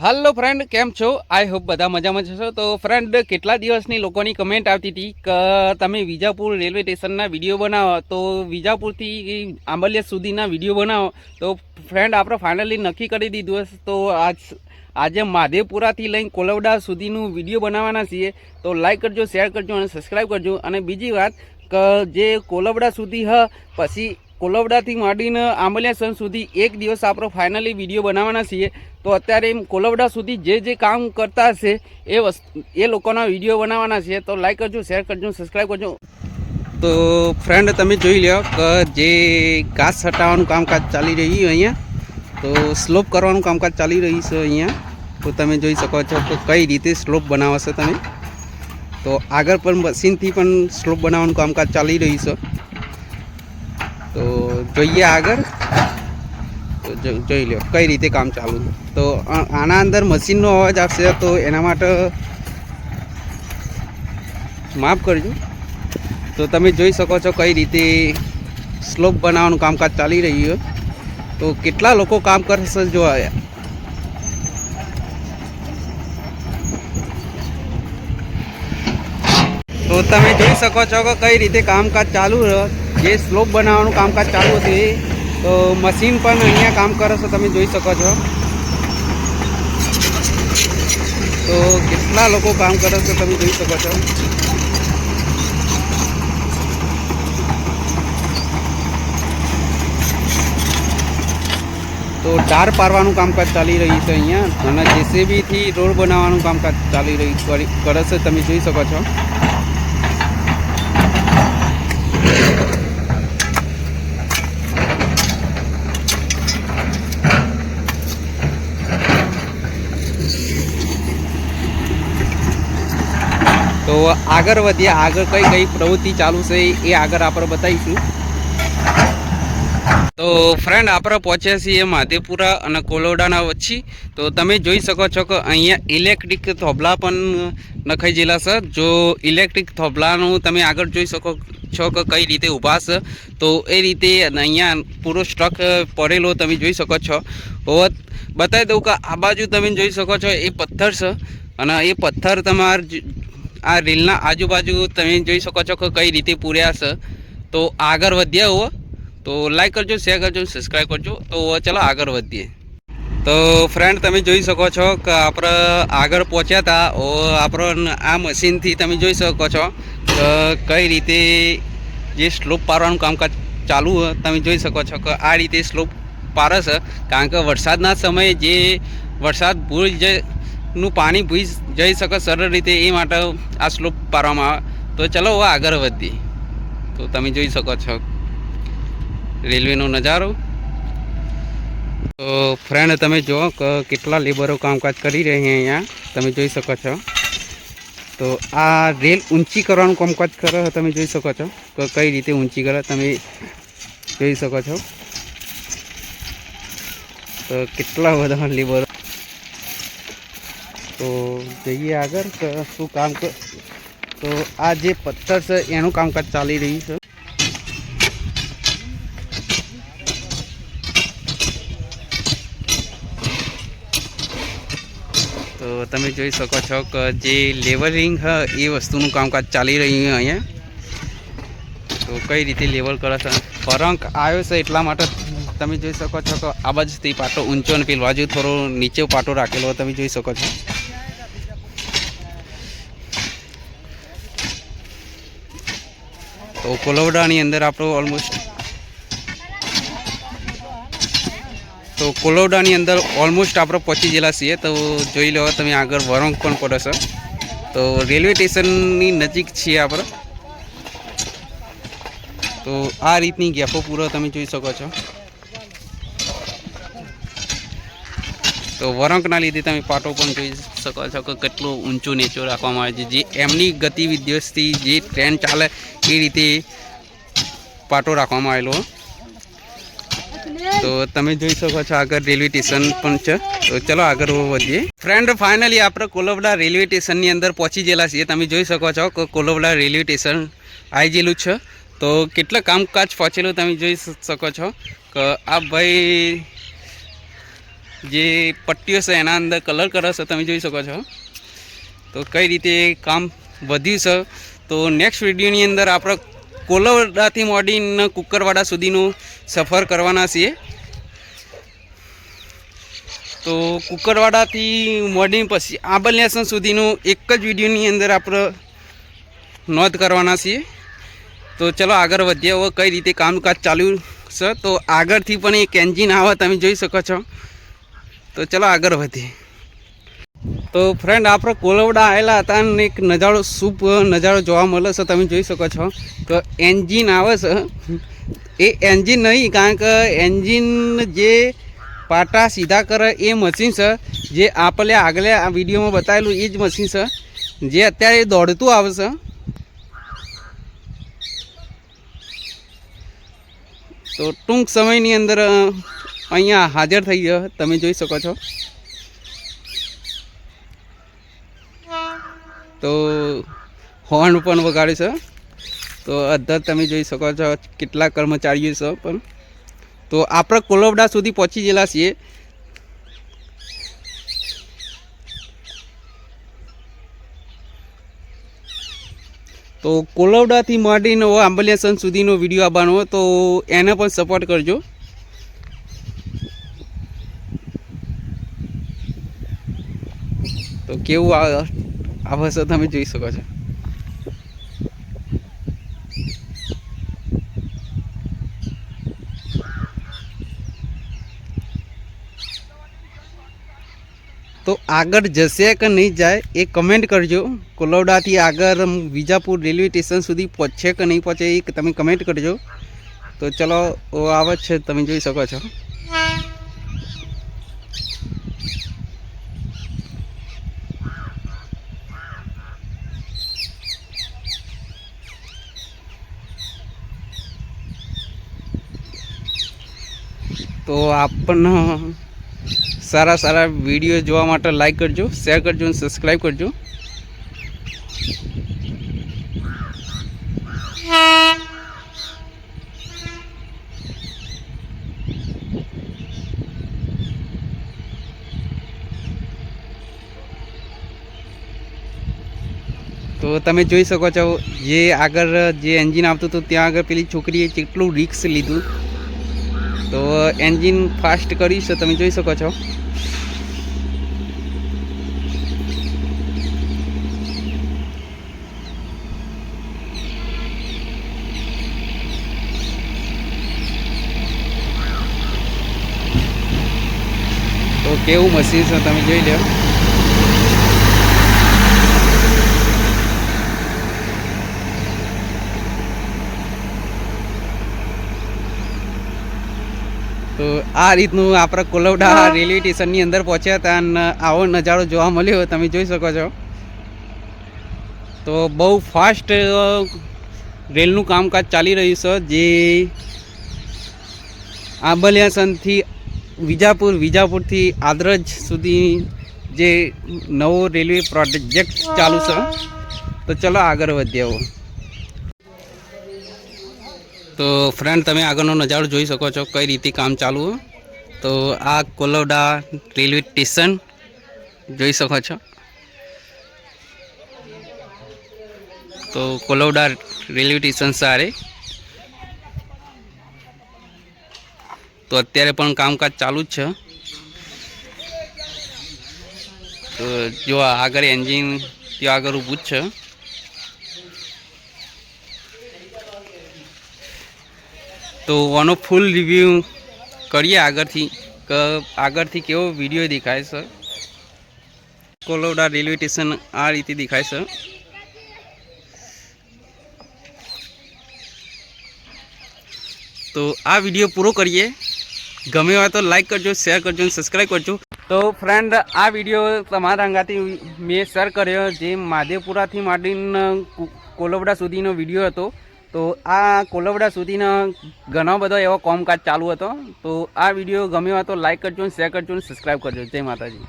હાલો friend કેમ છો? I hope બધા મજામાં છો તો ફ્રેન્ડ કેટલા દિવસની લોકોની કમેન્ટ આવતી હતી કે તમે વિજાપુર રેલવે સ્ટેશનના વીડિયો બનાવો. તો, વિજાપુરથી આંબલિયા સુધીના વીડિયો બનાવો. તો ફ્રેન્ડ આપણે ફાઇનલી નક્કી કરી દીધું હશે. તો, આજ, આજે માધેપુરાથી લઈને કોલવડા સુધીનું વીડિયો બનાવવાના છીએ. તો લાઇક કરજો શેર કરજો અને સબસ્ક્રાઈબ કરજો. અને બીજી વાત, કે, જે કોલવડા સુધી હ, પછી કોલવડાથી માંડીને આંબલિયા સન સુધી એક દિવસ આપણો ફાઇનલી વીડિયો બનાવવાના છીએ. તો અત્યારે એમ કોલવડા સુધી જે જે કામ કરતા હશે એ એ લોકોના વીડિયો બનાવવાના છે તો લાઈક કરજો શેર કરજો સબસ્ક્રાઈબ કરજો. તો ફ્રેન્ડ તમે જોઈ લો કે જે ઘાસ હટાવવાનું કામકાજ ચાલી રહ્યું અહીંયા. તો સ્લોપ કરવાનું કામકાજ ચાલી રહ્યું છે અહીંયા. તો તમે જોઈ શકો છો કે કઈ રીતે સ્લોપ બનાવશે તમે. તો આગળ પણ મશીનથી પણ સ્લોપ બનાવવાનું કામકાજ ચાલી રહ્યું છે. જોઈએ આગળ તો જોઈ લો કઈ રીતે કામ ચાલુ. તો આના અંદર મશીનનો અવાજ આવશે તો એના માટે માફ કરજો. તો તમે જોઈ શકો છો કઈ રીતે સ્લોપ બનાવવાનું કામકાજ ચાલી રહ્યું હોય તો કેટલા લોકો કામ કરશે જો તો તમે જોઈ શકો છો કે કઈ રીતે કામકાજ ચાલુ છે. જે સ્લોપ બનાવવાનું કામકાજ ચાલુ હતું, તો મશીન પણ અહીંયા કામ કરે છે, તમે જોઈ શકો છો. તો કેટલા લોકો કામ કરે છે, તમે જોઈ શકો છો. તો ડાર પારવાનું કામકાજ ચાલી રહ્યું છે અહીંયા, અને જેસીબીથી રોડ બનાવવાનું કામકાજ ચાલી રહ્યું કરે છે, તમે જોઈ શકો છો. તો આગળ વધીએ. આગળ કઈ કઈ પ્રવૃત્તિ ચાલુ છે એ આગળ આપણે બતાવીશું. તો ફ્રેન્ડ આપણે પહોંચ્યા છીએ માધેપુરા અને કોલોડાના વચ્ચે. તો તમે જોઈ શકો છો કે અહીંયા ઇલેક્ટ્રિક થોભલા પણ નખાઈ ગયેલા છે. જો ઇલેક્ટ્રિક થોભલાનું તમે આગળ જોઈ શકો છો કે કઈ રીતે ઊભા છે. તો એ રીતે અહીંયા પૂરો સ્ટ્રક પડેલો તમે જોઈ શકો છો. હવે બતાવી દઉં કે આ બાજુ તમે જોઈ શકો છો એ પથ્થર છે અને એ પથ્થર તમાર આ રીલના આજુબાજુ તમે જોઈ શકો છો કે કઈ રીતે પૂર્યા છે. તો આગળ વધ્યા હો. તો લાઈક કરજો શેર કરજો સબસ્ક્રાઈબ કરજો. તો ચલો આગળ વધીએ. તો ફ્રેન્ડ તમે જોઈ શકો છો કે આપણે આગળ પહોંચ્યા હતા ઓ, આપણો આ મશીનથી તમે જોઈ શકો છો કઈ રીતે જે સ્લોપ પારવાનું કામકાજ ચાલુ તમે જોઈ શકો છો કે આ રીતે સ્લોપ પારે છે. કારણ કે વરસાદના સમયે જે વરસાદ ભૂલ જે નું પાણી ભૂઈ જઈ શકે સરળ રીતે એ માટે આ સ્લોપ પારવામાં આવે. તો ચલો હવે આગળ વધીએ. તો તમે જોઈ શકો છો. રેલવેનો નજારો. તો ફ્રેન્ડ તમે જુઓ કેટલા લેબરો કામકાજ કરી રહ્યા અહીંયા. તમે જોઈ શકો છો. તો આ રેલ ઊંચી કરવાનું કામકાજ કરે તમે જોઈ શકો છો. તો કઈ રીતે ઊંચી કરે તમે જોઈ શકો છો. તો કેટલા બધા લેબરો તો જઈએ આગળ કે શું કામ કર તો આ જે પથ્થર છે, એનું કામકાજ ચાલી રહ્યું છે. તો તમે જોઈ શકો છો કે જે લેવલિંગ હ, એ વસ્તુનું કામકાજ ચાલી રહ્યું છે અહીંયા. તો કઈ રીતે લેવલ કરે છે? ફરંક આવ્યો છે એટલા માટે તમે જોઈ શકો છો કે આ બાજુથી પાટો ઊંચો અને પેલી બાજુ થોડો નીચે પાટો રાખેલો તમે જોઈ શકો છો. તો કોલવડાની અંદર આપણો ઓલમોસ્ટ તો કોલવડાની અંદર ઓલમોસ્ટ આપણે પહોંચી ગયેલા છીએ. તો જોઈ લો, તમે આગળ વરોંગ પણ પડે છે. તો રેલવે સ્ટેશનની નજીક છીએ આપણે. તો આ રીતની ગેપો પૂરો તમે જોઈ શકો છો. તો વરંકના લીધે તમે પાટો પણ જોઈ શકો છો કે કેટલું ઊંચું નીચું રાખવામાં આવે છે, જે એમની ગતિવિધિઓથી જે ટ્રેન ચાલે એ રીતે પાટો રાખવામાં આવેલો. તો તમે જોઈ શકો છો આગળ રેલવે સ્ટેશન પણ છે. તો ચલો આગળ વધીએ. ફ્રેન્ડ, ફાઇનલી આપણે કોલવડા રેલવે સ્ટેશનની અંદર પહોંચી ગયેલા છીએ. તમે જોઈ શકો છો કે કોલવડા રેલવે સ્ટેશન આવી ગયેલું છે. તો કેટલા કામકાજ પહોંચેલું તમે જોઈ શકો છો. કે આ ભાઈ જે પટ્ટીઓ છે, એના અંદર કલર કરે છે, તમે જોઈ શકો છો. તો કઈ રીતે કામ વધ્યું છે? તો નેક્સ્ટ વિડીયોની અંદર આપણે કોલવડાથી મોડીને કુકરવાડા સુધીનું સફર કરવાના છીએ. તો કુકરવાડાથી મોડી પછી આંબલિયાસન સુધીનું એક જ વિડીયોની અંદર આપણે નોંધ કરવાના છીએ. તો ચલો આગળ વધીએ. હવે કઈ રીતે કામકાજ ચાલ્યું છે? તો આગળથી પણ એક એન્જિન આવે, તમે જોઈ શકો છો. તો ચલો આગળ વધીએ. તો ફ્રેન્ડ આપણે કોલવડા આવેલા હતા અને એક નજારો સૂપ નજારો જોવા મળે છે, તમે જોઈ શકો છો. કે એન્જિન આવે છે. એ એન્જિન નહીં, કારણ કે એન્જિન જે પાટા સીધા કરે એ મશીન છે. જે આપણે આગળ આ વિડીયોમાં બતાવેલું એ જ મશીન છે. જે અત્યારે દોડતું આવે છે. તો ટૂંક સમયની અંદર અહીંયા હાજર થઈ ગયો. તમે જોઈ શકો છો. તો હોર્ન પણ વગાડ્યું છે. તો અધર તમે જોઈ શકો છો કેટલા કર્મચારીઓ છે પણ. તો આપણે કોલવડા સુધી પહોંચી ગયેલા છીએ. તો કોલવડાથી માંડીને આંબલિયાસન સુધીનો વીડિયો આવવાનો તો એને પણ સપોર્ટ કરજો. તો કેવું આ છે તમે જોઈ શકો છો. તો આગળ જશે કે નહીં જાય એ કમેન્ટ કરજો. કોલોડાથી આગળ વિજાપુર રેલવે સ્ટેશન સુધી પહોંચશે કે નહીં પહોંચે એ તમે કમેન્ટ કરજો. તો ચલો આવે છે તમે જોઈ શકો છો. તો આપણને સારા સારા વીડિયો જોવા માટે લાઈક કરજો શેર કરજો અને સબસ્ક્રાઈબ કરજો. તો તમે જોઈ શકો છો, જે આગળ જે એન્જિન આવતું હતું, ત્યાં આગળ પેલી છોકરીએ કેટલું રિક્સ લીધું. તો એન્જિન ફાસ્ટ કરીશ તો તમે જોઈ શકો છો. તો કેવું મશીન છે, તમે જોઈ લો. તો આ રીતનું આપણા કોલવડા રેલવે સ્ટેશનની અંદર પહોંચ્યા હતા અને આવો નજારો જોવા મળ્યો તમે જોઈ શકો છો. તો બહુ ફાસ્ટ રેલનું કામકાજ ચાલી રહ્યું છે જે આંબલિયાસનથી વિજાપુર વિજાપુરથી આદરજ સુધી જે નવો રેલવે પ્રોજેક્ટ ચાલુ છે. તો ચલો આગળ હવે તો ફ્રેન્ડ તમે આગળનો નજારો જોઈ શકો છો કઈ રીતે કામ ચાલુ. તો આ કોલોડા રેલવે સ્ટેશન જોઈ શકો છો. તો કોલોડા રેલવે સ્ટેશન સારે. તો અત્યારે પણ કામકાજ ચાલુ જ છે. તો જો આગળ એન્જિન ત્યાં આગળ ઊભું જ છે. તો આનો ફૂલ રિવ્યૂ કરીએ આગળથી. કે, આગળથી કેવો વીડિયો દેખાય છે કોલોડા રેલવે સ્ટેશન આ રીતે દેખાય છે તો આ વીડિયો પૂરો કરીએ. ગમે હોય તો લાઈક કરજો શેર કરજો અને સબસ્ક્રાઈબ કરજો. તો ફ્રેન્ડ આ વીડિયો તમારા અંગાથી મેં શેર કર્યો જે માધેપુરાથી માંડીને કોલોવડા સુધીનો વીડિયો હતો. તો આ કોલવડા સુધીના ઘણા બધા એવો કોમકાજ ચાલુ હતો. તો આ વીડિયો ગમ્યો હોય તો લાઈક કરજો શેર કરજો અને સબસ્ક્રાઈબ કરજો. જય માતાજી.